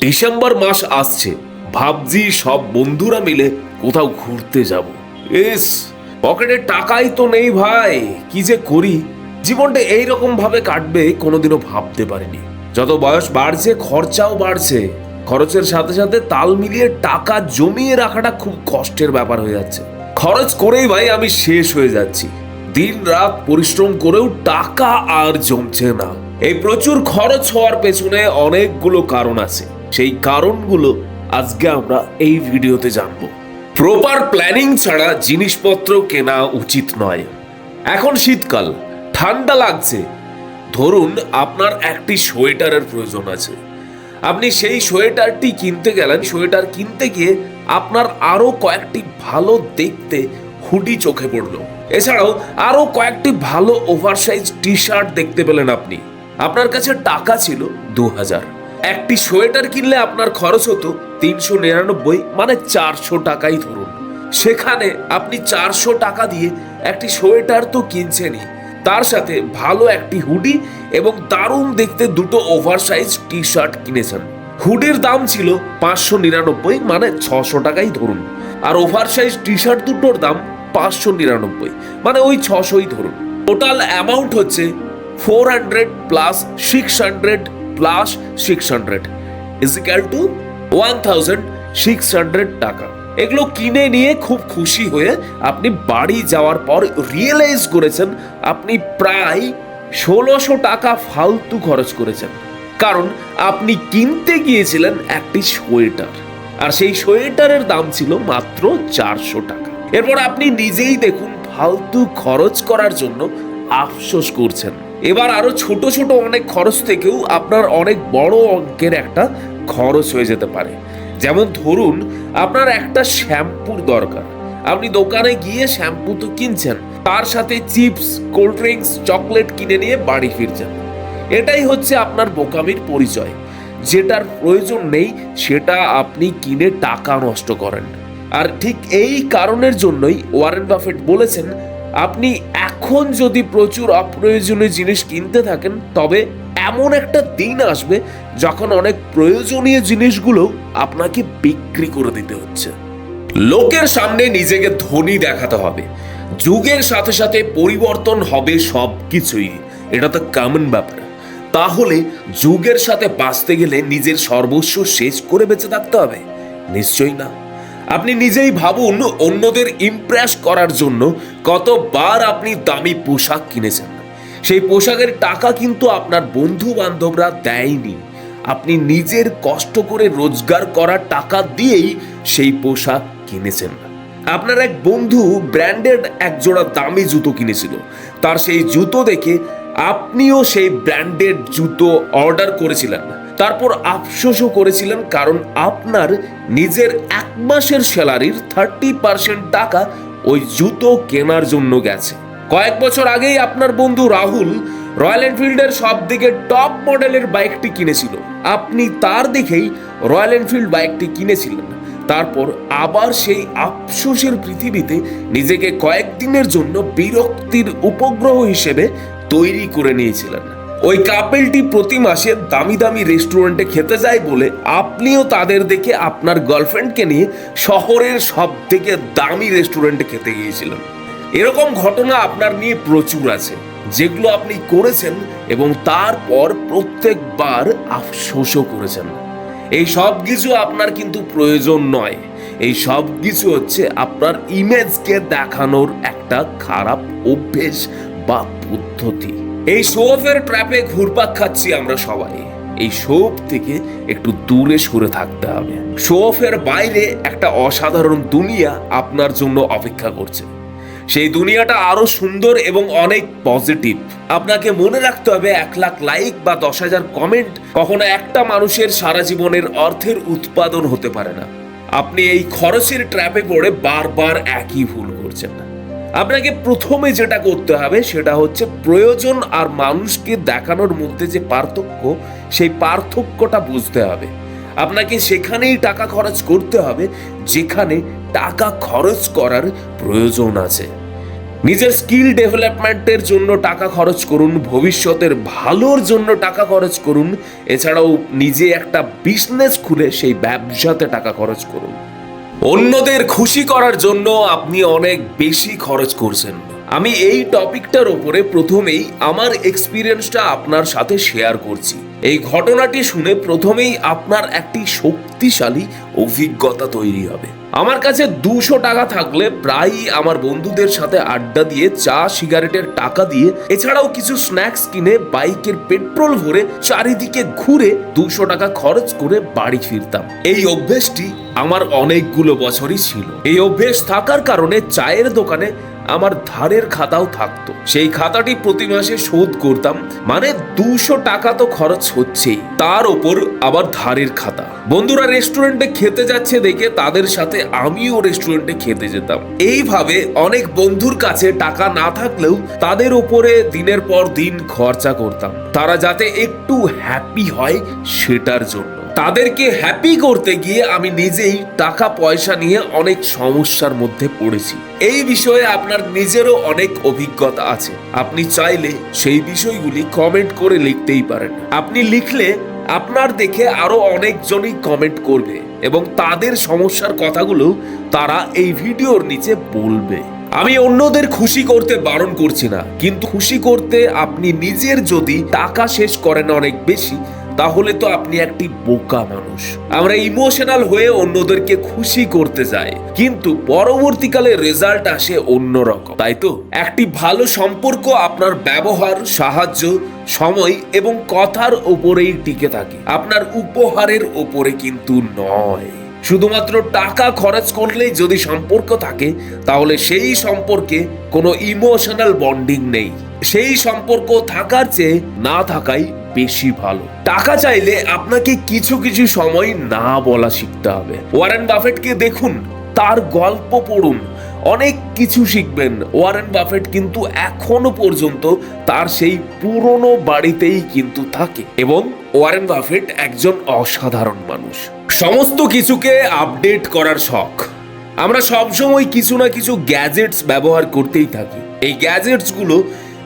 December মাস আসছে। ভাবছি সব বন্ধুরা মিলে কোথাও ঘুরতে যাব। এস পকেটে টাকাই তো নেই ভাই। কি যে করি? জীবনটা এইরকম ভাবে কাটবে কোনোদিনও ভাবতে পারিনি। যত বয়স বাড়ছে, খরচাও বাড়ছে। খরচের সাথে সাথে তাল মিলিয়ে টাকা জমিয়ে রাখাটা খুব কষ্টের ব্যাপার হয়ে যাচ্ছে। খরচ করেই ভাই আমি শেষ হয়ে যাচ্ছি। দিন রাত পরিশ্রম করেও টাকা আর জমছে না। এই প্রচুর খরচ হওয়ার পেছনে অনেকগুলো কারণ আছে। সেই কারণগুলো আজকে আমরা এই ভিডিওতে জানব। প্রপার প্ল্যানিং ছাড়া জিনিসপত্র কেনা উচিত নয়। এখন শীতকাল, ঠান্ডা লাগছে। ধরুন আপনার একটি সোয়েটারের প্রয়োজন আছে। আপনি সেই সোয়েটারটি কিনতে গেলেন, সোয়েটার কিনতে গিয়ে আপনার আরও কয়েকটি ভালো দেখতে হুডি চোখে পড়ল। এছাড়াও আরও কয়েকটি ভালো ওভারসাইজ টি শার্ট দেখতে পেলেন আপনি। আপনার কাছে টাকা ছিল দু হাজার। একটি সোয়েটার কিনলে আপনার খরচ হতো তিনশো নিরানব্বই মানে চারশো টাকাই ধরুন। সেখানে আপনি চারশো টাকা দিয়ে একটি সোয়েটার তো কিনছেনই। তার সাথে ভালো একটি হুডি এবং দারুণ দেখতে দুটো ওভারসাইজ টি শার্ট কিনেছেন। হুডির দাম ছিল পাঁচশো নিরানব্বই মানে ছশো টাকাই ধরুন। আর ওভারসাইজ টি শার্ট দুটোর দাম পাঁচশো নিরানব্বই মানে ওই ছশোই ধরুন। টোটাল অ্যামাউন্ট হচ্ছে four hundred plus six hundred plus six hundred equal to one thousand six hundred টাকা। এগুলো কিনে নিয়ে খুব খুশি হয়ে আপনি বাড়ি যাওয়ার পর রিয়েলাইজ করেছেন আপনি প্রায় ষোলোশো টাকা ফালতু খরচ করেছেন। কারণ আপনি কিনতে গিয়েছিলেন একটি সোয়েটার। আর সেই সোয়েটারের দাম ছিল মাত্র চারশো টাকা। এরপর আপনি নিজেই দেখুন ফালতু খরচ করার জন্য আফসোস করছেন। এবার আরও ছোট ছোট অনেক খরচ থেকেও আপনার অনেক বড় অঙ্কের একটা খরচ হয়ে যেতে পারে। যেমন ধরুন, আপনার একটা শ্যাম্পুর দরকার। আপনি দোকানে গিয়ে শ্যাম্পু তো কিনছেন, তার সাথে চিপস, কোল্ড ড্রিঙ্কস, চকলেট কিনে নিয়ে বাড়ি ফিরছেন। এটাই হচ্ছে আপনার বোকামির পরিচয়। যেটার প্রয়োজন নেই, সেটা আপনি কিনে টাকা নষ্ট করেন। আর ঠিক এই কারণের জন্যই ওয়ারেন বাফেট বলেছেন আপনি এখন যদি প্রচুর অপ্রয়োজনীয় জিনিস কিনতে থাকেন, তবে এমন একটা দিন আসবে যখন অনেক প্রয়োজনীয় জিনিসগুলো আপনাকে বিক্রি করে দিতে হচ্ছে। লোকের সামনে নিজেকে ধনী দেখাতে হবে। যুগের সাথে সাথে পরিবর্তন হবে সব কিছুই এটা তো কমন ব্যাপার। তাহলে যুগের সাথে বাঁচতে গেলে নিজের সর্বস্ব শেষ করে বেঁচে থাকতে হবে। নিশ্চয়ই না। আপনি নিজেই ভাবুন অন্যদের ইমপ্রেস করার জন্য কতবার আপনি দামি পোশাক কিনেছেন। সেই পোশাকের টাকা কিন্তু আপনার বন্ধু বান্ধবরা দেয়নি। আপনি নিজের কষ্ট করে রোজগার করা টাকা দিয়েই সেই পোশাক কিনেছেন। আপনার এক বন্ধু ব্র্যান্ডেড এক জোড়া দামি জুতো কিনেছিল। তার সেই জুতো দেখে আপনিও সেই ব্র্যান্ডেড জুতো অর্ডার করেছিলেন। তারপর আফসোসও করেছিলেন কারণ আপনার নিজের এক মাসের স্যালারির থার্টি পার্সেন্ট টাকা ওই জুতো কেনার জন্য গেছে। কয়েক বছর আগেই আপনার বন্ধু রাহুল রয়্যাল এনফিল্ডের সব দিকে টপ মডেলের বাইকটি কিনেছিল। আপনি তার দেখেই রয়্যাল এনফিল্ড বাইকটি কিনেছিলেন। তারপর আবার সেই আফসোসের পৃথিবীতে নিজেকে কয়েকদিনের জন্য বিরক্তির উপগ্রহ হিসেবে তৈরি করে নিয়েছিলেন। ওই কাপেলটি প্রতি মাসে দামি দামি রেস্টুরেন্টে খেতে যায় বলে আপনিও তাদের দেখে আপনার গার্লফ্রেন্ডকে নিয়ে শহরের সব থেকে দামি রেস্টুরেন্টে খেতে গিয়েছিলেন। এরকম ঘটনা আপনার নিয়ে প্রচুর আছে, যেগুলো আপনি করেছেন এবং তারপর প্রত্যেকবার আফসোসও করেছেন। এই সব কিছু আপনার কিন্তু প্রয়োজন নয়। এই সব কিছু হচ্ছে আপনার ইমেজকে দেখানোর একটা খারাপ অভ্যেস বা পদ্ধতি। এই শোফের ট্র্যাপে ঘুরপাক খাচ্ছি আমরা সবাই। এই শোপ থেকে একটু দূরে সরে থাকতে হবে। শোফের বাইরে একটা অসাধারণ দুনিয়া আপনার জন্য অপেক্ষা করছে। সেই দুনিয়াটা আরও সুন্দর এবং অনেক পজিটিভ আপনাকে মনে রাখতে হবে এক লাখ লাইক বা দশ হাজার কমেন্ট কখনো একটা মানুষের সারা জীবনের অর্থের উৎপাদন হতে পারে না। আপনি এই খরচের ট্র্যাপে পড়ে বারবার একই ভুল করছেন। না আপনাকে প্রথমে যেটা করতে হবে সেটা হচ্ছে প্রয়োজন আর মানুষকে দেখানোর মধ্যে যে পার্থক্য, সেই পার্থক্যটা বুঝতে হবে। আপনাকে সেখানেই টাকা খরচ করতে হবে যেখানে টাকা খরচ করার প্রয়োজন আছে। নিজের স্কিল ডেভেলপমেন্টের জন্য টাকা খরচ করুন, ভবিষ্যতের ভালোর জন্য টাকা খরচ করুন। এছাড়াও নিজে একটা বিজনেস খুলে সেই ব্যবসাতে টাকা খরচ করুন। অন্যদের খুশি করার জন্য আপনি অনেক বেশি খরচ করছেন। আমি এই টপিকটার ওপরে প্রথমেই আমার এক্সপিরিয়েন্সটা আপনার সাথে শেয়ার করছি। এই ঘটনাটি শুনে প্রথমেই আপনার একটি শক্তিশালী অভিজ্ঞতা তৈরি হবে। আমার কাছে দুশো টাকা থাকলে প্রায়ই আমার বন্ধুদের সাথে আড্ডা দিয়ে চা, সিগারেটের টাকা দিয়ে, এছাড়াও কিছু স্ন্যাক্স কিনে বাইকের পেট্রোল ভরে চারিদিকে ঘুরে দুশো টাকা খরচ করে বাড়ি ফিরতাম। এই অভ্যেসটি আমার অনেকগুলো বছরই ছিল। এই অভ্যেস থাকার কারণে চায়ের দোকানে আমার ধারের খাতাও থাকতো। সেই খাতাটি প্রতি মাসে শোধ করতাম। মানে দুশো টাকা তো খরচ হচ্ছেই। তার ওপর আবার ধারের খাতা। বন্ধুরা রেস্টুরেন্টে খেতে যাচ্ছে দেখে তাদের সাথে আমিও রেস্টুরেন্টে খেতে যেতাম। এইভাবে অনেক বন্ধুর কাছে টাকা না থাকলেও তাদের ওপরে দিনের পর দিন খরচা করতাম। তারা যাতে একটু হ্যাপি হয় সেটার জন্য। তাদেরকে হ্যাপি করতে গিয়ে আমি নিজেই টাকা পয়সা নিয়ে অনেক সমস্যার মধ্যে পড়েছি। এই বিষয়ে আপনার নিজেরও অনেক অভিজ্ঞতা আছে। আপনি চাইলে সেই বিষয়গুলি কমেন্ট করে লিখতেই পারেন। আপনি লিখলে আপনার দেখে আরও অনেকজনই কমেন্ট করবে এবং তাদের সমস্যার কথাগুলো তারা এই ভিডিওর নিচে বলবে। আমি অন্যদের খুশি করতে বারণ করছি না, কিন্তু খুশি করতে আপনি নিজের যদি টাকা শেষ করেন অনেক বেশি তাহলে তো আপনি একটি বোকা মানুষ। আমরা ইমোশনাল হয়ে অন্যদেরকে খুশি করতে যাই, কিন্তু পরবর্তীকালে রেজাল্ট আসে অন্যরকম। তাই তো? একটি ভালো সম্পর্ক আপনার ব্যবহার, সাহায্য, সময় এবং কথার ওপরেই টিকে থাকে। আপনার উপহারের ওপরে কিন্তু নয়। শুধুমাত্র টাকা খরচ করলেই যদি সম্পর্ক থাকে, তাহলে সেই সম্পর্কে কোনো ইমোশনাল বন্ডিং নেই। সেই সম্পর্ক থাকার চেয়ে না থাকাই বেশি ভালো। টাকা চাইলে আপনাকে কিছু কিছু সময় না বলা শিখতে হবে। ওয়ারেন বাফেটকে দেখুন, তার গল্প পড়ুন, অনেক কিছু শিখবেন। ওয়ারেন বাফেট কিন্তু এখনও পর্যন্ত তার সেই পুরনো বাড়িতেই কিন্তু থাকে এবং ওয়ারেন বাফেট একজন অসাধারণ মানুষ। সমস্ত কিছুকে আপডেট করার শখ। আমরা সবসময় কিছু না কিছু গ্যাজেটস ব্যবহার করতেই থাকি। এই গ্যাজেটসগুলো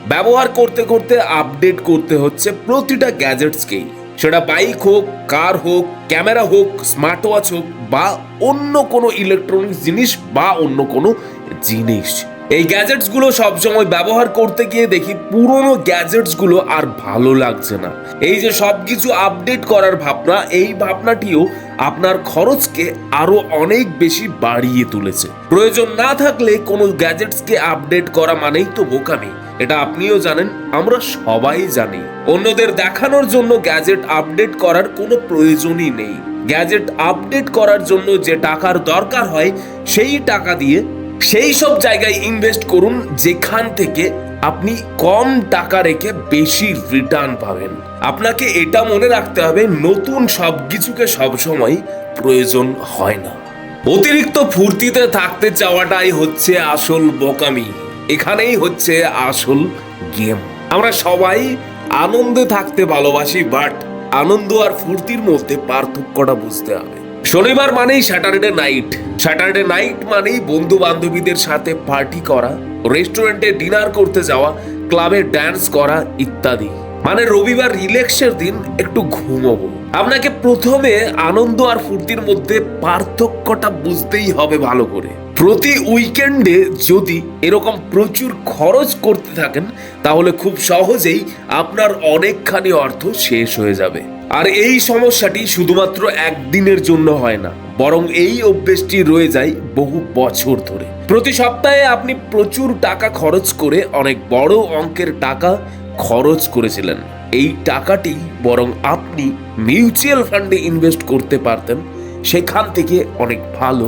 ব্যবহার করতে করতে আপডেট করতে হচ্ছে প্রতিটা গ্যাজেটসকেই। সেটা বাইক হোক, কার হোক, ক্যামেরা হোক স্মার্ট ওয়াচ হোক, বা অন্য কোনো ইলেকট্রনিক্স জিনিস, বা অন্য কোনো জিনিস। এই গ্যাজেটসগুলো সবসময় ব্যবহার করতে গিয়ে দেখি পুরনো গ্যাজেটসগুলো আর ভালো লাগছে না। এই যে সবকিছু আপডেট করার ভাবনা, এই ভাবনাটিও আপনার খরচকে আরও অনেক বেশি বাড়িয়ে তুলেছে। প্রয়োজন না থাকলে কোনো গ্যাজেটসকে আপডেট করা মানেই তো বোকামি। এটা আপনিও জানেন, আমরা সবাই জানি। অন্যদের দেখানোর জন্য গ্যাজেট আপডেট করার কোনো প্রয়োজনই নেই। গ্যাজেট আপডেট করার জন্য যে টাকার দরকার হয়, সেই টাকা দিয়ে সেই সব জায়গায় ইনভেস্ট করুন, যেখান থেকে আপনি কম টাকা রেখে বেশি রিটার্ন পাবেন। আপনাকে এটা মনে রাখতে হবে, নতুন সব কিছুকে সবসময় প্রয়োজন হয় না। অতিরিক্ত ফুর্তিতে থাকতে চাওয়াটাই হচ্ছে আসল বোকামি। এখানেই হচ্ছে আসল গেম। আমরা সবাই আনন্দে থাকতে ভালোবাসি বাট আনন্দ আর ফুর্তির মধ্যে পার্থক্যটা বুঝতে হবে। শনিবার মানেই স্যাটারডে নাইট স্যাটারডে নাইট মানেই বন্ধু বান্ধবীদের সাথে পার্টি করা রেস্টুরেন্টে ডিনার করতে যাওয়া ক্লাবে ড্যান্স করা ইত্যাদি। মানে রবিবার রিল্যাক্সের দিন একটু ঘুমোবো। আপনাকে প্রথমে আনন্দ আর ফুর্তির মধ্যে পার্থক্যটা বুঝতেই হবে ভালো করে। প্রতি উইকেন্ডে যদি এরকম প্রচুর খরচ করতে থাকেন, তাহলে খুব সহজেই আপনার অনেকখানি অর্থ শেষ হয়ে যাবে। আর এই সমস্যাটি শুধুমাত্র একদিনের জন্য হয় না, বরং এই অভ্যেসটি রয়ে যায় বহু বছর ধরে। প্রতি সপ্তাহে আপনি প্রচুর টাকা খরচ করে অনেক বড় অঙ্কের টাকা খরচ করেছিলেন। এই টাকাটি বরং আপনি মিউচুয়াল ফান্ডে ইনভেস্ট করতে পারতেন, সেখান থেকে অনেক ভালো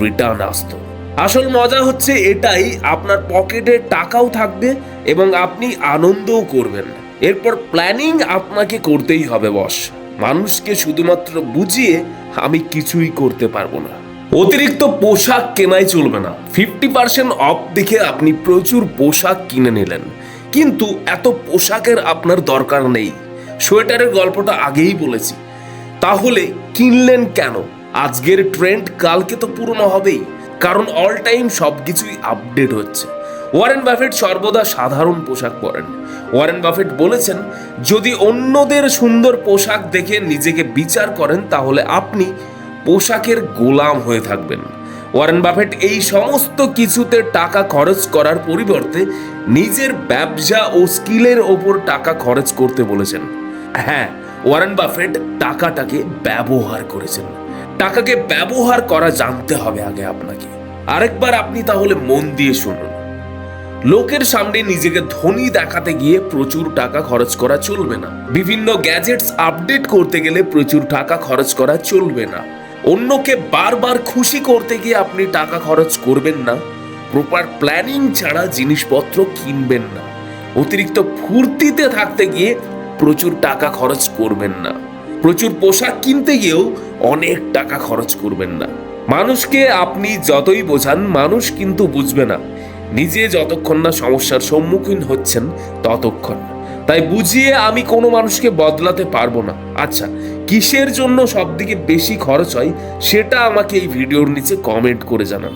রিটার্ন আসতো। আসল মজা হচ্ছে এটাই, আপনার পকেটে টাকাও থাকবে এবং আপনি আনন্দও করবেন। এরপর প্ল্যানিং আপনাকে করতেই হবে বস মানুষকে শুধুমাত্র বুঝিয়ে আমি কিছুই করতে পারব না। অতিরিক্ত পোশাক কেনাই চলবে না। ফিফটি পার্সেন্ট অফ দেখে আপনি প্রচুর পোশাক কিনে নিলেন। কিন্তু এত পোশাকের আপনার দরকার নেই। সোয়েটারের গল্পটা আগেই বলেছি। তাহলে কিনলেন কেন? আজকের ট্রেন্ড কালকে তো পুরনো হবেই, কারণ অল টাইম সব কিছুই আপডেট হচ্ছে। ওয়ারেন বাফেট সর্বদা সাধারণ পোশাক পরেন। ওয়ারেন বাফেট বলেছেন, যদি অন্যদের সুন্দর পোশাক দেখে নিজেকে বিচার করেন, তাহলে আপনি পোশাকের গোলাম হয়ে থাকবেন। ওয়ারেন বাফেট এই সমস্ত কিছুতে টাকা খরচ করার পরিবর্তে নিজের ব্যবসা ও স্কিলের ওপর টাকা খরচ করতে বলেছেন। হ্যাঁ ওয়ারেন বাফেট টাকাটাকে ব্যবহার করেছেন। টাকাকে ব্যবহার করা জানতে হবে আগে আপনাকে। আরেকবার আপনি তাহলে মন দিয়ে শুনুন। লোকের সামনে নিজেকে ধনী দেখাতে গিয়ে প্রচুর টাকা খরচ করা চলবে না। বিভিন্ন গ্যাজেটস আপডেট করতে গেলে প্রচুর টাকা খরচ করা চলবে না। অন্যকে বারবার খুশি করতে গিয়ে আপনি টাকা খরচ করবেন না। প্রপার প্ল্যানিং ছাড়া জিনিসপত্র কিনবেন না। অতিরিক্ত ফুর্তিতে থাকতে গিয়ে প্রচুর টাকা খরচ করবেন না। প্রচুর পোশাক কিনতে গিয়েও অনেক টাকা খরচ করবেন না। মানুষকে আপনি যতই বোঝান, মানুষ কিন্তু বুঝবে না। নিজে যতক্ষণ না সমস্যার সম্মুখীন হচ্ছেন, ততক্ষণ। তাই বুঝিয়ে আমি কোনো মানুষকে বদলাতে পারব না। আচ্ছা কিসের জন্য সবদিকে বেশি খরচ হয়, সেটা আমাকে এই ভিডিওর নিচে কমেন্ট করে জানান।